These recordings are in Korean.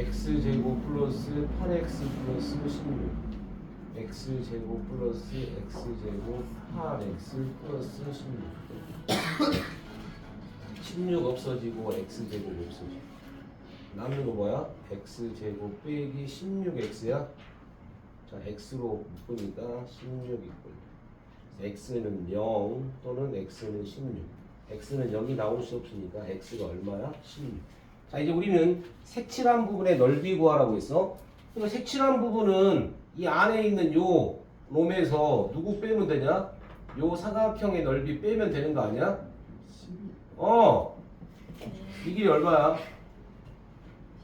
x제곱 플러스 8x 플러스 16 x제곱 플러스 x제곱 8x 플러스 16 16 없어지고 x제곱 없어지고 남는 거 뭐야? x제곱 빼기 16x야? 자 x로 묶으니까 16이고 x는 0 또는 x는 16 x는 여기 나올 수 없으니까 x가 얼마야? 16 자 이제 우리는 색칠한 부분의 넓이 구하라고 했어 그러니까 색칠한 부분은 이 안에 있는 요 놈에서 누구 빼면 되냐? 요 사각형의 넓이 빼면 되는 거 아니야? 12 어! 이 길이 얼마야?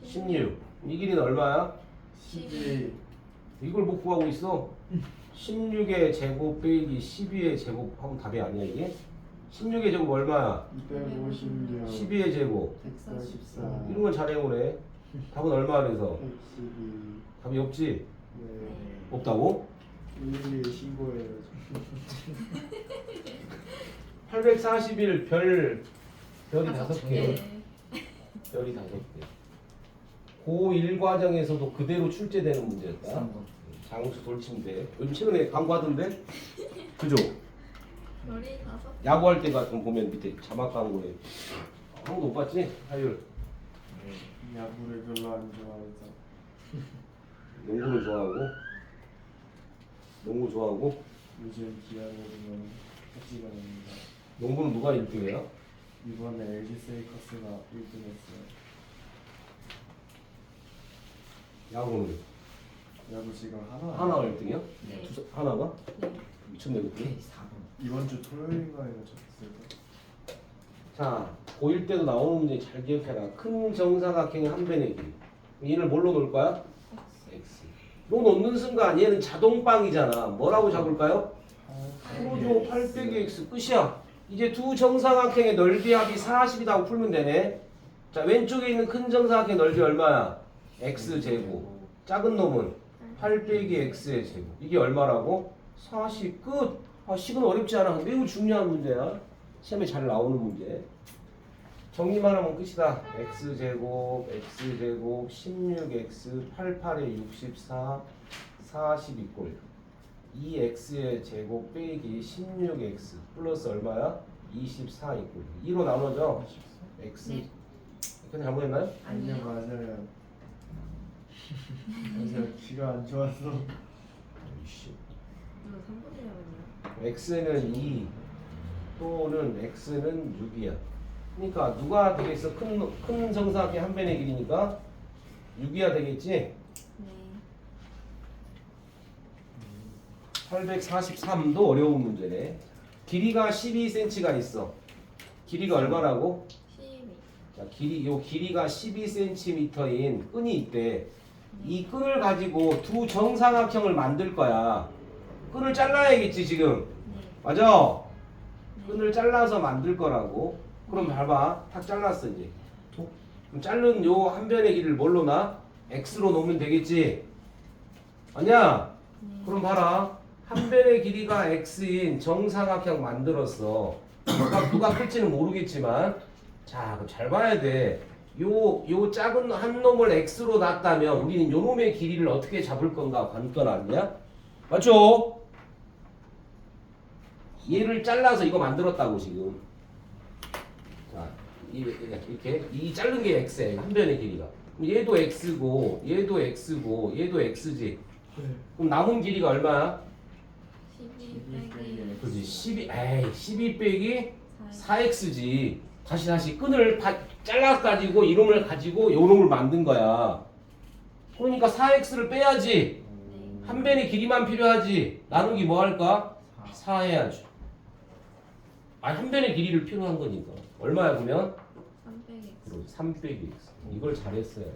16. 이 길이는 얼마야? 12 이걸 못 구하고 있어. 16의 제곱 빼기 12의 제곱 하면 답이 아니야 이게? 16의 제곱 얼마야? 256 12의 제곱. 144 이런 건 잘 해오네. 답은 얼마 그래서? 112 답이 없지? 네 없다고? 112 신고해요 841 별, 별이 다섯 개. 네. 별이 다섯 개. 고1 과정에서도 그대로 출제되는 문제였다. 장수 돌침대. 요즘 최근에 광고하던데? 그죠? 별이 다섯. 야구할 때 같은 보면 밑에 자막 광고에. 한 번도 못 봤지? 하율. 야구를 별로 안 좋아해서. 농구를 좋아하고? 농구 좋아하고? 요즘 기아를 보면 해지가 됩니다 농구는 누가 1등이야? 이번에 LG 세이커스가 1등했어요. 야구는 야구 지금 하나 하나가 1등이야? 네. 하나가? 네. 미쳤네 그때 이번 주 토요일인가에 졌을까? 자 고1 때도 나오는 문제 잘 기억해라 큰 정사각형의 한 변의 길이 얘를 뭘로 놓을 거야? x 로 놓는 순간 얘는 자동빵이잖아 뭐라고 잡을까요? 프로조 8 빼기 x 끝이야. 이제 두 정사각형의 넓이 합이 40이라고 풀면 되네. 자 왼쪽에 있는 큰 정사각형의 넓이 얼마야? x 제곱. 작은 놈은 8 빼기 x의 제곱. 이게 얼마라고? 40 끝. 아 식은 어렵지 않아. 매우 중요한 문제야. 시험에 잘 나오는 문제. 정리만 하면 끝이다. x 제곱, x 제곱, 16x, 88에 64, 40 이꼴. 2x의 제곱 빼기 16x 플러스 얼마야? 24 이꼴 2로 나눠져 x 네. 근데 잘못했나요? 아니요 아니요. 맞아요 맞아요 귀가 안 좋아서 이씨. 이거 3분이라고요? x는 2 또는 x는 6이야 그러니까 누가 되겠어? 큰, 큰 정사각의 한 변의 길이니까 6이야 되겠지? 네. 843도 어려운 문제네 길이가 12cm가 있어 길이가 얼마라고? 12. 자, 길이 요 길이가 12cm인 끈이 있대. 이 끈을 가지고 두 정사각형을 만들 거야. 끈을 잘라야겠지 지금. 네. 맞아? 네. 끈을 잘라서 만들 거라고. 그럼 봐봐. 탁 잘랐어 이제. 톡. 그럼 자른 요 한 변의 길이를 뭘로 나? x로 놓으면 되겠지. 아니야? 네. 그럼 봐라. 한 변의 길이가 x인 정사각형 만들었어. 누가 클지는 모르겠지만, 자, 그럼 잘 봐야 돼. 요, 요 작은 한 놈을 x로 놨다면 우리는 요 놈의 길이를 어떻게 잡을 건가 관건 아니야? 맞죠? 얘를 잘라서 이거 만들었다고 지금. 자, 이- 이렇게 이 자른 게 x야. 한 변의 길이가. 그럼 얘도 x고, 얘도 x고, 얘도 x지. 그럼 남은 길이가 얼마야? 12 12 빼기 그렇지 12 에이 12 빼기 4. 4x지 다시 다시 끈을 바, 잘라가지고 이놈을 가지고 요놈을 만든 거야 그러니까 4x를 빼야지 네. 한 변의 길이만 필요하지 나누기 뭐 할까? 4 해야지 아니 한 변의 길이를 필요한 거니까 얼마야 그러면? 3 빼기 X. 그럼 3 빼기 x 이걸 잘했어요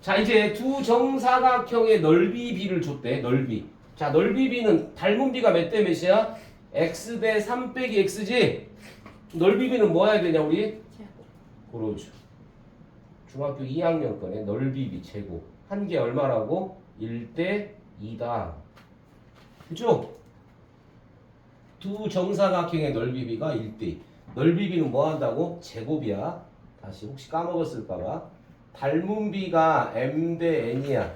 자 이제 두 정사각형의 넓이 비를 줬대 넓이 자 넓이 비는 닮은 비가 몇 대 몇이야? x 대 3 빼기 x지 넓이 비는 뭐 해야 되냐 우리? 그러죠 중학교 2학년 거네 넓이 비 제곱 한 개 얼마라고? 1대 2다 그죠? 두 정사각형의 넓이 비가 1대 2 넓이 비는 뭐 한다고? 제곱이야 다시 혹시 까먹었을까봐 닮은 비가 m 대 n이야.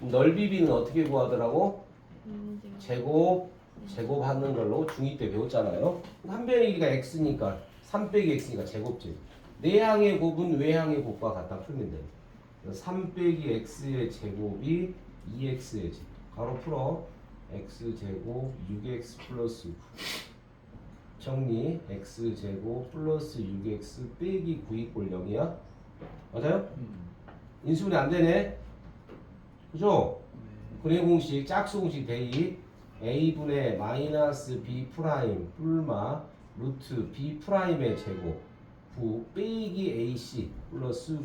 넓이 비는 어떻게 구하더라고? 음, 제곱 제곱하는 걸로 중2 때 배웠잖아요. 한 변의 길이가 x니까 3 빼기 x니까 제곱지. 내항의 곱은 외항의 곱과 같다 풀면 돼. 3 빼기 x의 제곱이 2x의 제 가로 풀어 x 제곱 6x 플러스 9 정리 x 제곱 플러스 6x 빼기 9 이꼴 0이야 맞아요? 인수분해 안 되네 그죠? 분해 공식 짝수 공식 대입 a분의 마이너스 b 프라임 뿔마 루트 b 프라임의 제곱 9 빼기 ac 플러스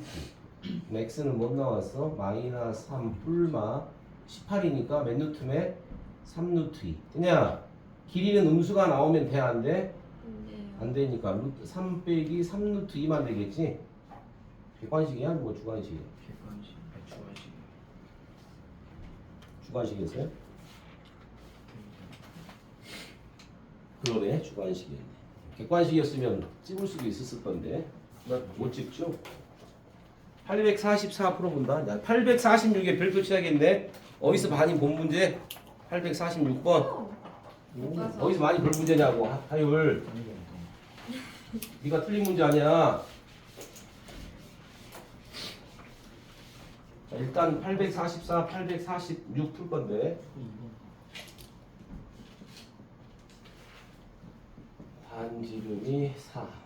9 x는 못 나왔어 마이너스 3 뿔마 18이니까 몇 루트매 3루트 2 그냥 길이는 음수가 나오면 돼 안 돼? 근데요. 안 되니까 루트 3 빼기 3루트 2만 되겠지? 객관식이야? 뭐 주관식이야? 객관식, 주관식. 주관식이었어요? 그러네 주관식이었네 객관식이었으면 찍을 수도 있었을 건데. 못 찍죠? 844 풀어본다. 846에 별표 치야겠네. 어디서 많이 본 문제? 846번. 오! 어디서 많이 볼 문제냐고 하- 하율. 네가 틀린 문제 아니야. 자, 일단 844, 846 풀 건데 반지름이 4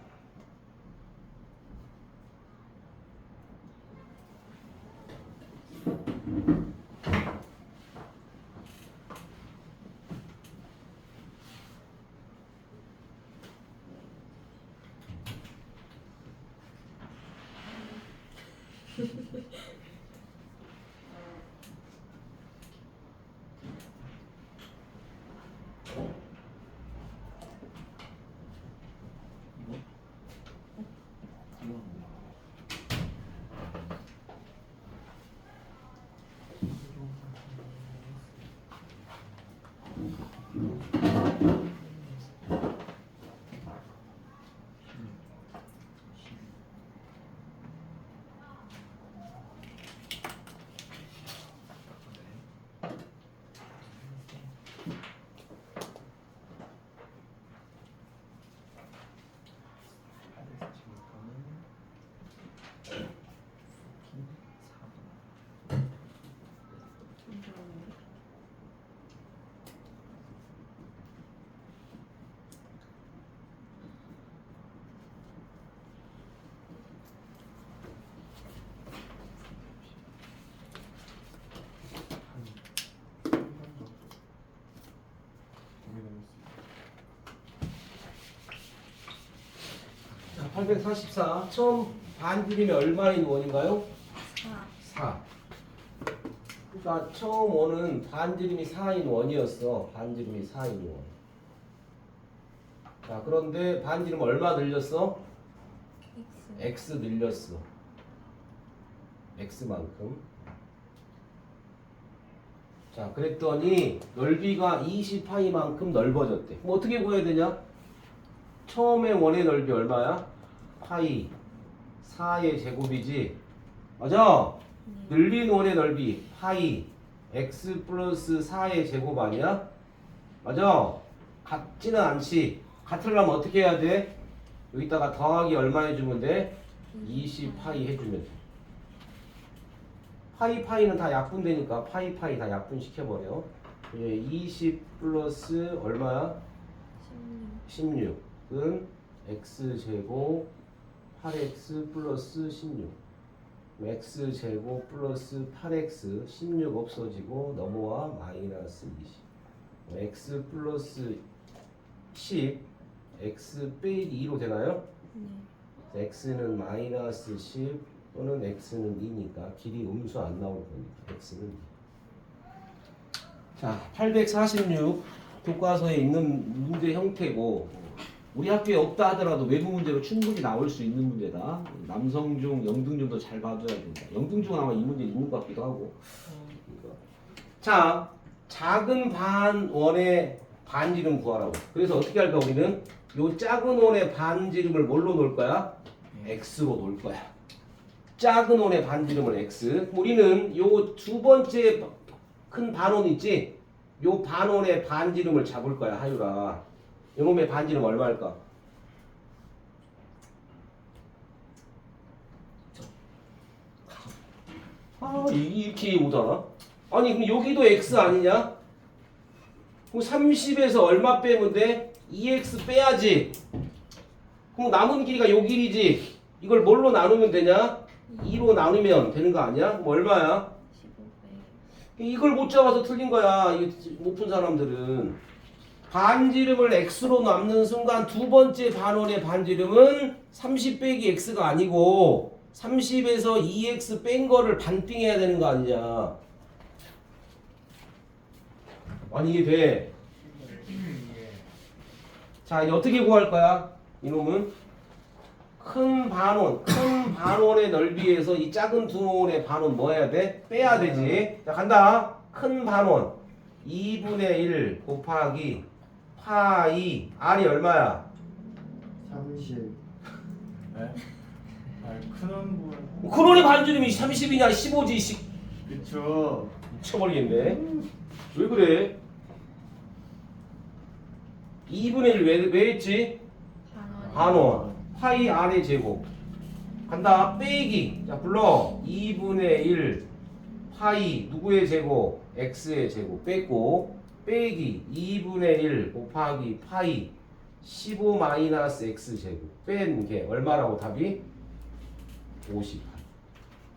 잠시만요. 자, 844 처음 반지름이 얼마인 원인가요? 4. 4 그러니까 처음 원은 반지름이 4인 원이었어 반지름이 4인 원. 자 그런데 반지름 얼마 늘렸어? X. x 늘렸어 x만큼 자 그랬더니 넓이가 20파이만큼 넓어졌대 그럼 어떻게 구해야 되냐 처음에 원의 넓이 얼마야? 파이 4의 제곱이지 맞아? 네. 늘린 원의 넓이 파이 x 플러스 4의 제곱 아니야? 맞아? 같지는 않지 같으려면 어떻게 해야 돼? 여기다가 더하기 얼마 해주면 돼? 20 파이 해주면 돼. 파이 파이는 다 약분 되니까 파이 파이 다 약분 시켜버려. 이제 20 플러스 얼마야? 16. 16은 x 제곱 8x 플러스 16. x 제곱 플러스 8x 16 없어지고 넘어와 마이너스 20. x 플러스 10 x 빼기 2로 되나요? 네. x는 마이너스 10 또는 x는 2니까 길이 음수 안 나올 거니까 x는 2. 자, 846 교과서에 있는 문제 형태고 우리 학교에 없다 하더라도 외부 문제로 충분히 나올 수 있는 문제다. 남성중, 영등중도 잘 봐줘야 된다. 영등중은 아마 이 문제 있는 것 같기도 하고. 이거. 자, 작은 반원의 반지름 구하라고. 그래서 어떻게 할까 우리는? 요 작은 원의 반지름을 뭘로 놓을 거야? x로 놓을 거야. 작은 원의 반지름을 x. 우리는 요 두 번째 큰 반원 있지? 요 반원의 반지름을 잡을 거야 하유라. 요놈의 반지름 얼마일까? 아 이- 이렇게 오잖아. 아니 그럼 여기도 x 아니냐? 그럼 30에서 얼마 빼면 돼? 2x 빼야지. 그럼 남은 길이가 요 길이지. 이걸 뭘로 나누면 되냐? 2로 나누면 되는 거 아니야? 뭐 얼마야? 15배. 이걸 못 잡아서 틀린 거야. 못 푼 사람들은. 반지름을 x로 남는 순간 두 번째 반원의 반지름은 30 빼기 x가 아니고 30에서 2x 뺀 거를 반띵해야 되는 거 아니냐. 아니 이게 돼. 자, 어떻게 구할 거야? 이놈은 큰 반원, 큰 반원의 넓이에서 이 작은 두 원의 반원 뭐 해야 돼? 빼야 되지. 자, 간다. 큰 반원 2분의 1 곱하기 파이 R이 얼마야? 30 네? 아니 큰 원분 큰 원의 반지름이 30이냐 15지 씨. 그쵸 미쳐버리겠네. 왜 그래? 2분의 1 왜, 왜 했지? 반원. 반원 파이 R의 제곱 간다 빼기 자 불러 2분의 1 파이 누구의 제곱 x의 제곱 뺐고 빼기 2분의 1 곱하기 파이 15 마이너스 x 제곱. 뺀 게 얼마라고 답이? 58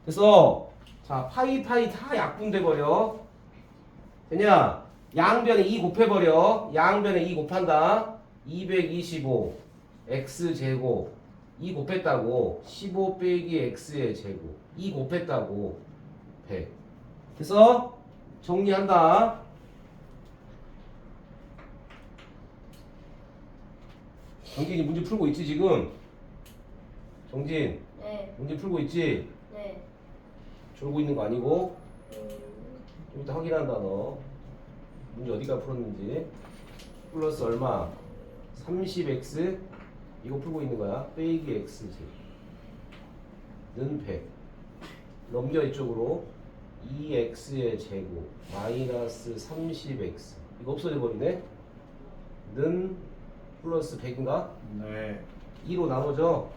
그래서 자 파이 파이 다 약분돼 버려. 되냐? 양변에 2 곱해버려. 양변에 2 곱한다. 225 x 제곱. 2 곱했다고. 15 빼기 x의 제곱. 2 곱했다고. 100 그래서 정리한다 정진이 문제 풀고 있지 지금? 정진 네. 문제 풀고 있지? 네. 졸고 있는 거 아니고? 좀 이따 확인한다 너. 문제 어디가 풀었는지. 플러스 얼마? 30x 이거 풀고 있는 거야? 빼기 x지. 는100 넘겨 이쪽으로. 2x의 제곱. 마이너스 30x 이거 없어져 버리네? 는 플러스 100인가? 네 2로 나눠져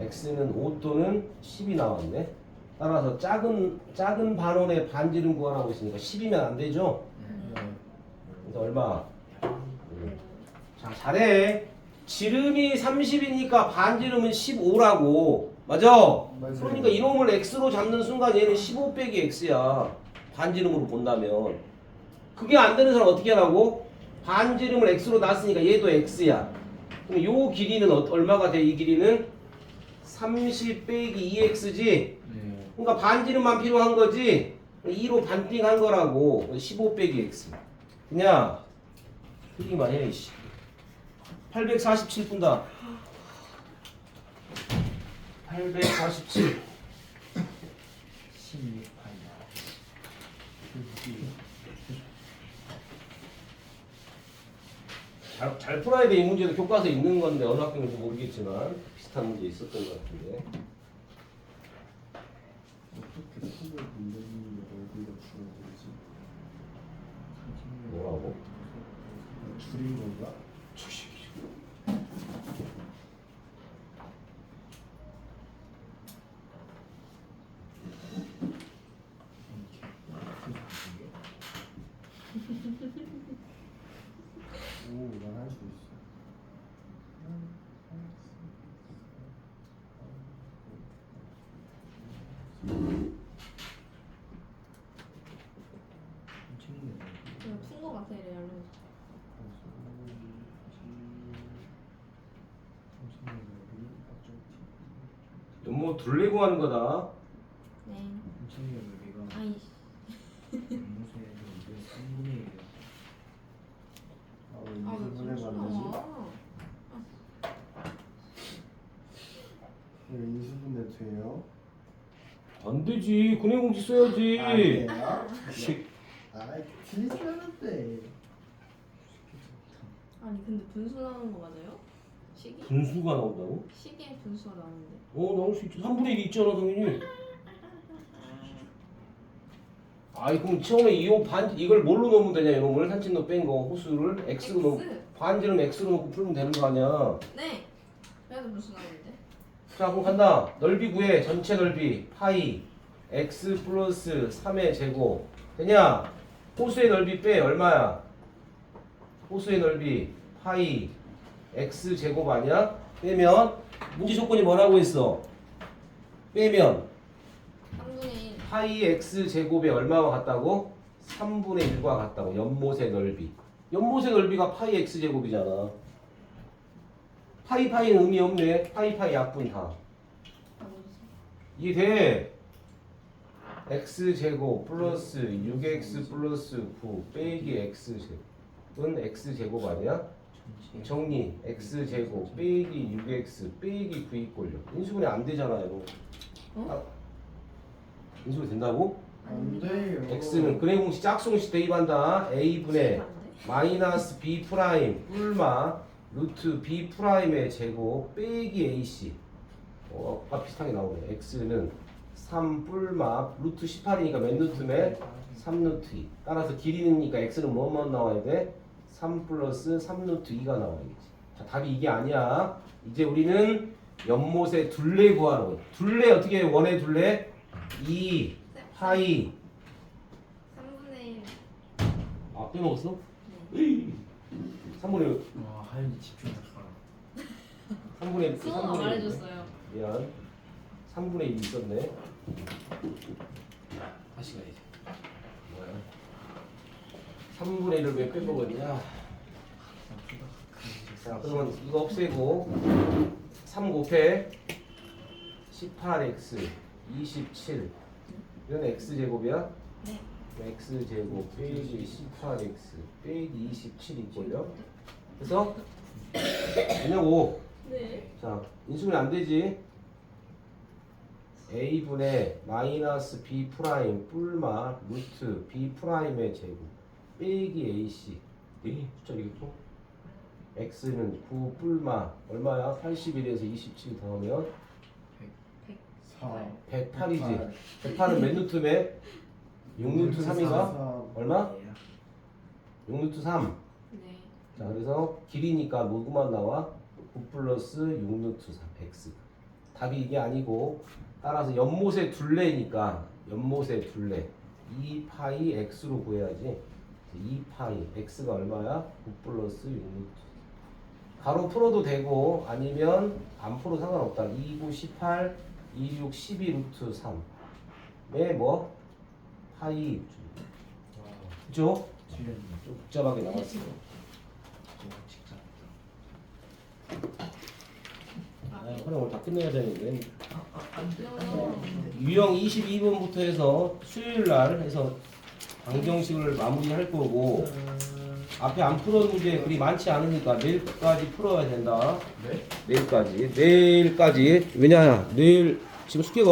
x는 5 또는 10이 나왔네. 따라서 작은 작은 반원의 반지름 구하라고 했으니까 10이면 안 되죠. 그래서 얼마? 자 잘해. 지름이 30이니까 반지름은 15라고. 맞아? 맞아요. 그러니까 이놈을 x로 잡는 순간 얘는 15 빼기 x야. 반지름으로 본다면. 그게 안 되는 사람 어떻게 하라고? 반지름을 x로 놨으니까 얘도 x야. 그럼 요 길이는 어- 얼마가 돼? 이 길이는 30 빼기 2x지. 네. 그러니까 반지름만 필요한 거지. 2로 반띵한 거라고. 15 빼기 x. 그냥 틀리기만 해. 이씨. 847분다. 847. 16 잘, 잘 풀어야 돼. 이 문제도 교과서에 있는 건데 어느 학교인지 모르겠지만 비슷한 문제 있었던 것 같은데. 어떻게 속을 건드리는 얼굴로 줄어들지 뭐라고? 줄인 건가? 오난 할 수 있어 그냥 푼거 같아 이래요. 뭐 둘레고 하는 거다. 네. 엄청나게 여기가 아이씨. 무쇠 이게 3분의 1이야 아 왜 아, 왜? 왜 이수분해 돼요? 안 되지. 근해공식 써야지. 아니에요? 식. 아 틀리는데 아니 근데 분수 나오는 거 맞아요? 식이? 분수가 나온다고? 식에 분수가 나오는데. 어 나올 수 있지. 3분의 1이 있잖아 당연히. 아이 그럼 처음에 이호 반 이걸 뭘로 넣으면 되냐 이놈을 산친도 뺀 거 호수를 x로 넣고. 반지름 x로 넣고 풀면 되는 거 아니야. 네. 그래도 분수 나오는데. 자 그럼 간다. 넓이 구해 전체 넓이 파이 x 플러스 3의 제곱 되냐? 호수의 넓이 빼 얼마야? 호수의 넓이 파이 x 제곱 아니야? 빼면 문제 조건이 뭐라고 했어? 빼면 3분의 1. 파이 x 제곱이 얼마와 같다고? 3분의 1과 같다고 연못의 넓이 연못의 넓이가 파이 x 제곱이잖아 파이 파이는 의미 없네 파이 파이 약분 다 이해돼? x 제곱 플러스 6x 플러스 9 빼기 x 제곱은 x 제곱 아니야? 정리 x 제곱 빼기 6x 빼기 9 이꼴요 인수분해 안 되잖아요 어? 아, 인수분해 된다고? 안 돼요 x는 근해 공식 짝수공식 대입한다 a분의 안 돼? 마이너스 b 프라임 뿔마 루트 b 프라임의 제곱 빼기 ac 어, 아까 비슷하게 나오네 x는 3 뿔마 루트 18이니까 몇 루트매 3 루트 2 따라서 길이니까 x는 뭐뭐 나와야 돼? 3 플러스 3 루트 2가 나와야겠지 자 답이 이게 아니야 이제 우리는 연못의 둘레 거야 둘레 어떻게 해? 원의 둘레? 2 파이 3분의 1. 아 빼먹었어? 네. 3분의 와 하연이 알아 3분의 수호가 말해줬어요. 미안 3분의 1 있었네 다시 가야지 3분의 1을 왜 빼먹었냐 자 그러면 이거 없애고 3 곱해 18x 27 이건 x제곱이야? 네. x제곱 빼기 18x 빼기 27 있걸요? 그래서 그냥 5 네. 자, 인수분해 안 되지. a분의 마이너스 b 프라임 뿔마 루트 b 프라임의 제곱 빼기 ac 네, 숫자리겠죠? x는 9 뿔마 얼마야? 81에서 27 더하면 4 108이지. 108은 몇 루트매? 6루트 3인가? 얼마? 6루트 3. 네. 자, 그래서 길이니까 뭐구만 나와? 9 플러스 6루트 3, x. 답이 이게 아니고, 따라서 연못의 둘레니까, 연못의 둘레. 2파이 x로 구해야지. 2파이, x가 얼마야? 9 플러스 6루트. 가로 풀어도 되고, 아니면 안 풀어도 상관없다. 2, 9, 18, 2, 6, 12 루트 3. 에 뭐? 파이. 그죠? 좀 복잡하게 나왔어요. 아, 활용을 다 끝내야 되는데 유형 22번부터 해서 수요일 날 해서 방정식을 마무리할 거고 앞에 안 풀어둔 문제 그리 많지 않으니까 내일까지 풀어야 된다. 네? 내일까지 내일까지 왜냐 내일 지금 숙제가